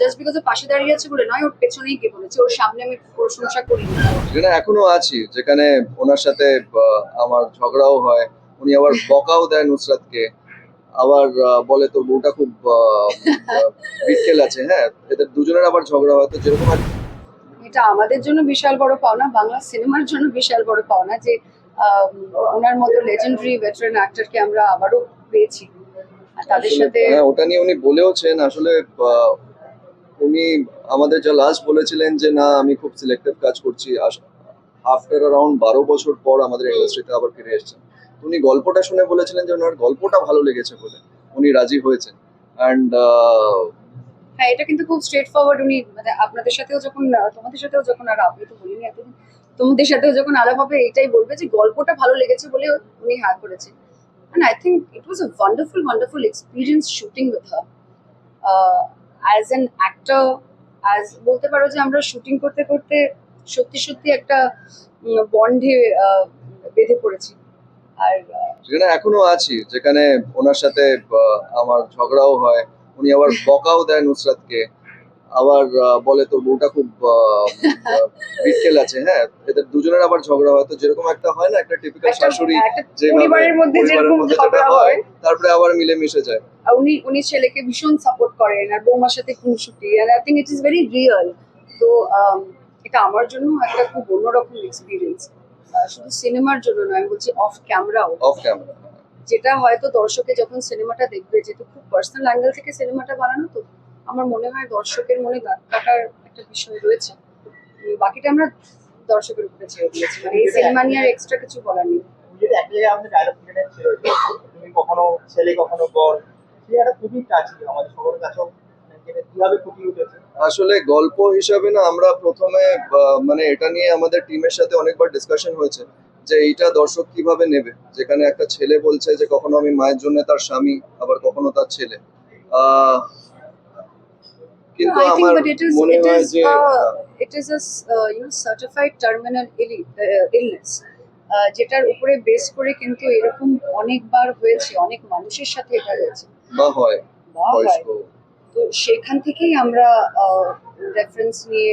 Just because ও পাশে দাঁড়িয়ে আছে বলে নয় ওর পেছনেই কে বলেছে। ওর সামনে আমি প্রশংসা করি যেখানে এখনও আছি যেখানে ওনার সাথে আমার ঝগড়াও হয়। উনি আবার বকাও দেয় নুসরাতকে। আবার বলে তোর বউটা খুব বিটকেল আছে হ্যাঁ? এদের দুজনের আবার ঝগড়া হয় তো যেরকম আর এটা আমাদের জন্য বিশাল বড় পাওনা বাংলা সিনেমার জন্য বিশাল বড় পাওনা যে ওনার মতো লেজেন্ডারি ভেটারেন অ্যাক্টরকে আমরা আবারও পেয়েছি। তাদের সাথে হ্যাঁ ওটা নিয়ে উনি বলেওছেন আসলে উনি আমাদের যা লাস্ট বলেছিলেন যে না আমি খুব সিলেক্টিভ কাজ করছি। আফটার অ্যারাউন্ড বারো বছর পর আমাদের ইন্ডাস্ট্রিতে আবার ফিরে এসেছেন। উনি গল্পটা শুনে বলেছিলেন যে ওনার গল্পটা ভালো লেগেছে বলে। উনি রাজি হয়েছেন। অ্যান্ড হ্যাঁ এটা কিন্তু খুব স্ট্রেট ফরওয়ার্ড উনি মানে আপনাদের সাথেও যখন তোমাদের সাথেও যখন আর আপনি তো বলিনি এতদিন তোমাদের সাথেও যখন আলাপ হবে এটাই বলবে যে গল্পটা ভালো লেগেছে বলে উনি হ্যাঁ করেছে and I think it was a wonderful, wonderful experience shooting with her. Uh, an actor as বলতে পারো যে আমরা শুটিং করতে করতে সত্যি সত্যি একটা বন্ডে বেঁধে পড়েছি। আর যেখানে এখনও আছি যেখানে ওনার সাথে আমার ঝগড়াও হয় উনি আবার বকাও দেয় নুসরাতকে। আবার বলে তোর বউটা খুব বিটকেল আছে হ্যাঁ? এদের দুজনের আবার ঝগড়া হয়। তো যেরকম একটা হয় না একটা টিপিক্যাল শাশুড়ি যেভাবে পরিবারের মধ্যে যেরকম ঝগড়া হয় তারপরে আবার মিলে মিশে যায়। আর উনি উনি ছেলেকে ভীষণ সাপোর্ট করেন আর বৌমার সাথে খুনসুটি আর I think it is very real তো এটা আমার জন্য একটা খুব অন্যরকম এক্সপিরিয়েন্স শুধু সিনেমার জন্য নয় আমি বলছি অফ ক্যামেরাও অফ ক্যামেরা যেটা হয়তো দর্শকে যখন সিনেমাটা দেখবে যেহেতু খুব পার্সোনাল অ্যাঙ্গেল থেকে সিনেমাটা বানানো তো আমার মনে হয় দর্শকের মনে দাগ কাটার একটা বিষয় রয়েছে। বাকিটা আমরা দর্শকের উপরে ছেড়ে দিয়েছি। মানে এই সিনেমা নিয়ে আর এক্সট্রা কিছু বলার নেই। তুমি যদি এক জায়গায় আমাদের ডায়লগ প্লেটে ছিল তুমি কখনো ছেলে কখনো বল একটা খুবই টাচ ছিল আমাদের সকলের কাছেও মানে আসলে গল্প হিসাবে না আমরা প্রথমে আহ, মানে এটা নিয়ে আমাদের টিমের সাথে অনেকবার ডিসকাশন হয়েছে যে এইটা দর্শক কীভাবে নেবে? যেখানে একটা ছেলে বলছে যে কখনো আমি মায়ের জন্য তার স্বামী আবার কখনো তার ছেলে। আহ, কিন্তু No, I think, আমার but it is মনে it হয় is যে it is a s- you know certified terminal illi- uh, illness uh, যেটার উপরে বেস করে কিন্তু এরকম অনেকবার হয়েছে অনেক মানুষের সাথে এটা হয়েছে। বা হয় তো সেখান থেকেই আমরা রেফারেন্স নিয়ে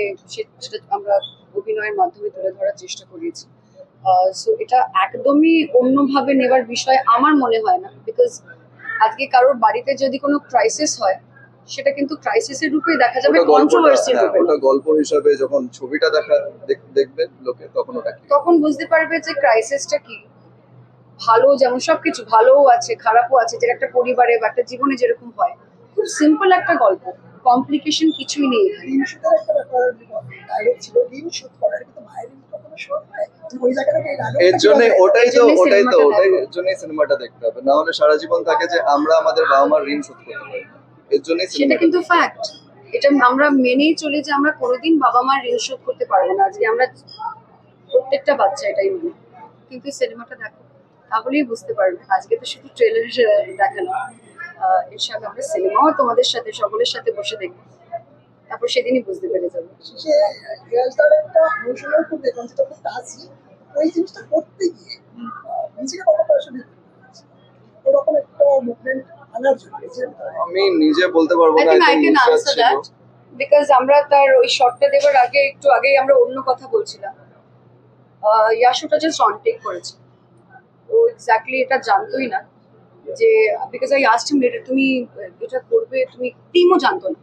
সেটা আমরা অভিনয়ের মাধ্যমে তুলে ধরার চেষ্টা করেছি। সো এটা একদমই অন্যভাবে নেবার বিষয় আমার মনে হয় না বিকজ আজকে কারোর বাড়িতে যদি কোনো ক্রাইসিস হয় সেটা কিন্তু ক্রাইসিসের রূপে দেখা যাবে কন্ট্রোভার্সির হ্যাঁ, রূপে ওটা গল্প হিসাবে যখন ছবিটা দেখা দেখবে লোকে তখন ওটা কি? তখন বুঝতে পারবে যে ক্রাইসিসটা কি। ভালো যেমন সবকিছু ভালোও আছে খারাপও আছে যেটা একটা পরিবারে বা একটা জীবনে যেরকম হয়। খুব সিম্পল একটা গল্প কমপ্লিকেশন কিছুই নেই ঋণ একটা ব্যাপার ডায়লগ ছিল ঋণ করার কিন্তু মায়ের হয়? এর জন্য ওটাই তো ওটাই তো ওটাই জন্যই সিনেমাটা দেখতে হবে। না হলে সারা জীবন থাকে যে আমরা আমাদের বাবা মার ঋণ শোধ করতে পারি। এর জন্যই সেটা কিন্তু ফ্যাক্ট এটা আমরা মেনেই চলি যে আমরা কোনোদিন বাবা মার ঋণ শোধ করতে পারব না। আজকে আমরা প্রত্যেকটা বাচ্চা এটাই মানি কিন্তু সিনেমাটা দেখো তাহলেই বুঝতে পারবে। আজকে তো শুধু ট্রেলার দেখানো। আহ, এর সাথে আমরা সিনেমাও তোমাদের সাথে সকলের সাথে বসে দেখব। তারপর সেদিনই বুঝতে পেরে যাবে। শেষে একটা ইমোশনাল খুব দেখলাম যেটা খুব টাচি ওই জিনিসটা করতে গিয়ে আমি নিজে বলতে পারব না I can answer that because আমরা তার ওই শটটা দেবার আগে একটু আগেই আমরা অন্য কথা বলছিলাম। ইয়াশুটা জাস্ট অন টেক করেছে। ও এক্স্যাক্টলি এটা জানতোই না যে because I asked him later তুমি এটা করবে তুমি টিমও জানতো না।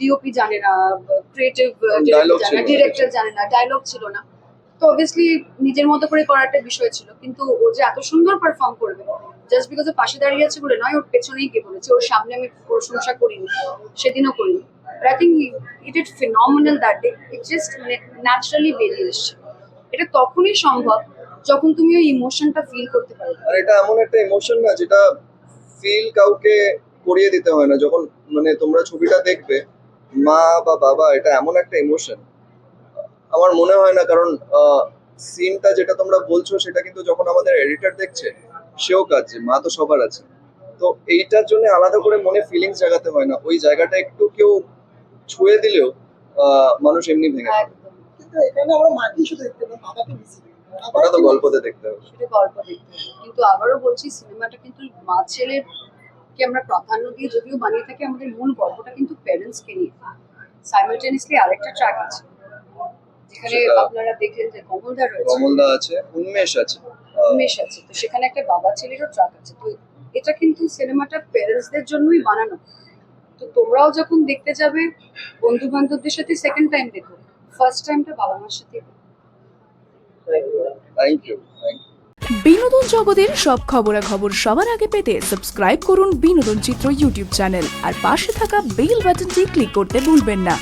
ডিওপি জানে না ক্রিয়েটিভ জানে না না। ডিরেক্টর জানে না ডায়লগ ছিল না। তো অবভিয়াসলি নিজের মতো করে করার একটা বিষয় ছিল কিন্তু ও যে এত সুন্দর পারফর্ম করবে জাস্ট বিকজ ও পাশে দাঁড়িয়ে আছে বলে নয়, ওর পেছনেই কে বলেছে, ওর সামনে আমি প্রশংসা করিনি, সেদিনও করিনি। But I think it it phenomenal that day it just মানে ন্যাচারালি বেরিয়ে এসছে। এটা তখনই সম্ভব যখন তুমি ওই ইমোশনটা ফিল করতে পারবে। আর এটা এমন একটা ইমোশন না, যেটা ফিল কাউকে করিয়ে দিতে হয় না। যখন মানে তোমরা ছবিটা দেখবে, মা বা বাবা, এটা এমন একটা ইমোশন আমার মনে হয় না, কারণ সিনটা যেটা তোমরা বলছো, সেটা কিন্তু যখন আমাদের এডিটর দেখছে সেও কাজে মা তো সবার আছে। তো এইটার জন্য আলাদা করে মনে ফিলিংস জাগাতে হয় না। ওই জায়গাটা একটু কেউ ছুঁয়ে দিলেও মানুষ এমনি ভেঙে। একদম। কিন্তু এখানে আমরা মাকেই শুধু দেখতে পাই বাবাকে ওটা তো গল্পতে দেখতে হবে। সেটা গল্প দেখতে হবে। কিন্তু আবারও বলছি সিনেমাটা কিন্তু মা ছেলের কে আমরা প্রাধান্য দিয়ে যদিও বানিয়ে থাকি আমাদের মূল গল্পটা কিন্তু প্যারেন্টসকে নিয়ে। সাইমালটেনিয়াসলি আরেকটা ট্র্যাক আছে। যেখানে আপনারা দেখলেন যে কমলদা রয়েছে। কমলদা আছে উন্মেষ আছে। উমেশ আছে। তো সেখানে একটা বাবা ছেলেরও ট্রাক আছে। তো এটা কিন্তু সিনেমাটা প্যারেন্টসদের জন্যই বানানো। তো তোমরাও যখন দেখতে যাবে বন্ধু বান্ধবদের সাথে সেকেন্ড টাইম দেখো। ফার্স্ট টাইমটা বাবা মার সাথে থ্যাংক ইউ বিনোদন জগতের সব খবরাখবর সবার আগে পেতে সাবস্ক্রাইব করুন বিনোদন চিত্র ইউটিউব চ্যানেল আর পাশে থাকা বেল বাটনটি ক্লিক করতে ভুলবেন না।